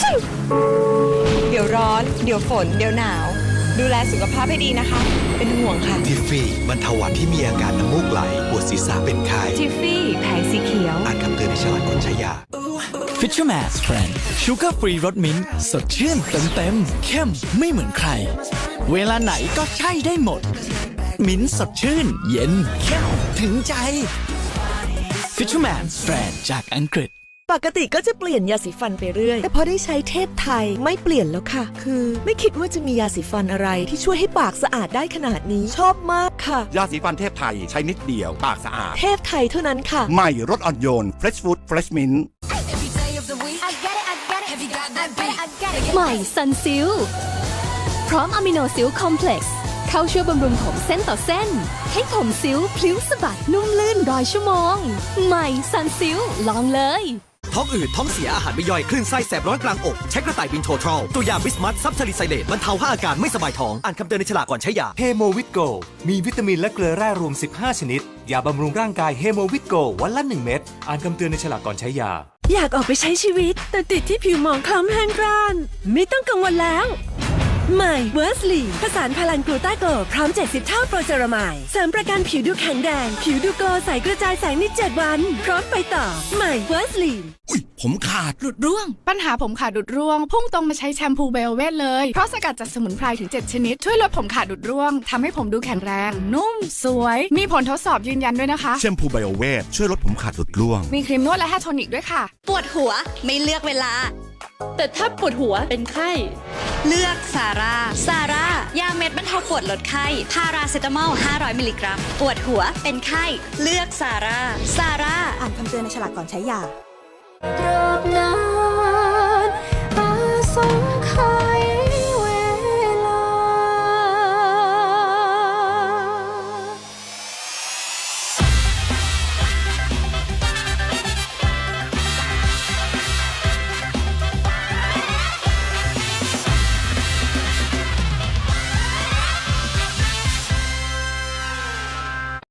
ชิวเดี๋ยวร้อน เดี๋ยวฝน เดี๋ยวหนาว ดูแลสุขภาพให้ดีนะคะ เป็นห่วงค่ะทิฟฟี่บรรเทาหวัดที่มีอาการน้ำมูกไหล ปวดศีรษะเป็นไข้ทิฟฟี่แผงสีเขียว อ่านคำเตือนในฉลากก่อนใช้ยา Fisherman's Friend ชูการ์ฟรีรสมิ้นท์สดชื่นเต็มเต็มๆเข้มไม่เหมือนใคร เวลาไหนก็ใช่ได้หมด มิ้นท์สดชื่น เย็นเข้มถึงใจ Fisherman's Friend จากอังกฤษ ปกติก็จะเปลี่ยนยาสีฟันไปเรื่อย แต่พอได้ใช้เทพไทยไม่เปลี่ยนแล้วค่ะ คือไม่คิดว่าจะมียาสีฟันอะไร ที่ช่วยให้ปากสะอาดได้ขนาดนี้ ชอบมากค่ะ ยาสีฟันเทพไทยใช้นิดเดียว ปากสะอาด เทพไทยเท่านั้นค่ะ ใหม่รสอ่อนโยน Fresh Food Fresh Mint Every day of the week. I get it, I get it. Have you got that beat? I get it. ใหม่ซันซิลพร้อมอะมิโนซิลคอมเพล็กซ์เข้าช่วยบำรุงผมเส้นต่อเส้น ให้ผมซิลพลิ้วสะบัดนุ่มลื่นรอยชั่วโมง ใหม่ซันซิลลองเลย ท้องอืดท้องเสียอาหารไม่ย่อยคลื่นไส้แสบร้อนกลางอก ใช้กระต่ายบินโททรอลตัวยาบิสมัสซับซาลิไซเลตบรรเทาห้าอาการไม่สบายท้อง อ่านคำเตือนในฉลากก่อนใช้ยาเฮโมวิตโกมีวิตามินและเกลือแร่รวม 15 ชนิด ยาบำรุงร่างกายเฮโมวิตโกวันละ 1 เม็ดอ่านคำเตือนในฉลากก่อนใช้ยา อยากออกไปใช้ชีวิต แต่ติดที่ผิวหมองคล้ำแห้งกร้าน ไม่ต้องกังวลแล้ว ใหม่เวอร์สลีผสานพลังกลูต้าโกลพร้อม 70 เท่าโปรเจอรามายเสริมประกันผิวดูแข็งแรง ผิวดูโกลใสกระจายแสงใน7วัน พร้อมไปต่อ ใหม่เวอร์สลีอุ้ยผมขาดหลุดร่วง ปัญหาผมขาดหลุดร่วง พุ่งตรงมาใช้แชมพูไบโอเวทเลย เพราะสกัดจากสมุนไพรถึง 7 ชนิด ช่วยลดผมขาดหลุดร่วงทำให้ผมดูแข็งแรง นุ่ม สวย มีผลทดสอบยืนยันด้วยนะคะ แชมพูไบโอเวทช่วยลดผมขาดหลุดร่วง มีครีมนวดและแฮร์โทนิกด้วยค่ะ ปวดหัวไม่เลือกเวลา แต่ถ้าปวดหัวเป็นไข้ เลือกซาร่าซาร่ายาเม็ดบรรเทาปวดลดไข้พาราเซตามอล 500 มิลลิกรัม ปวดหัวเป็นไข้ เลือกซาร่าซาร่าอ่านคำเตือนในฉลากก่อนใช้ยา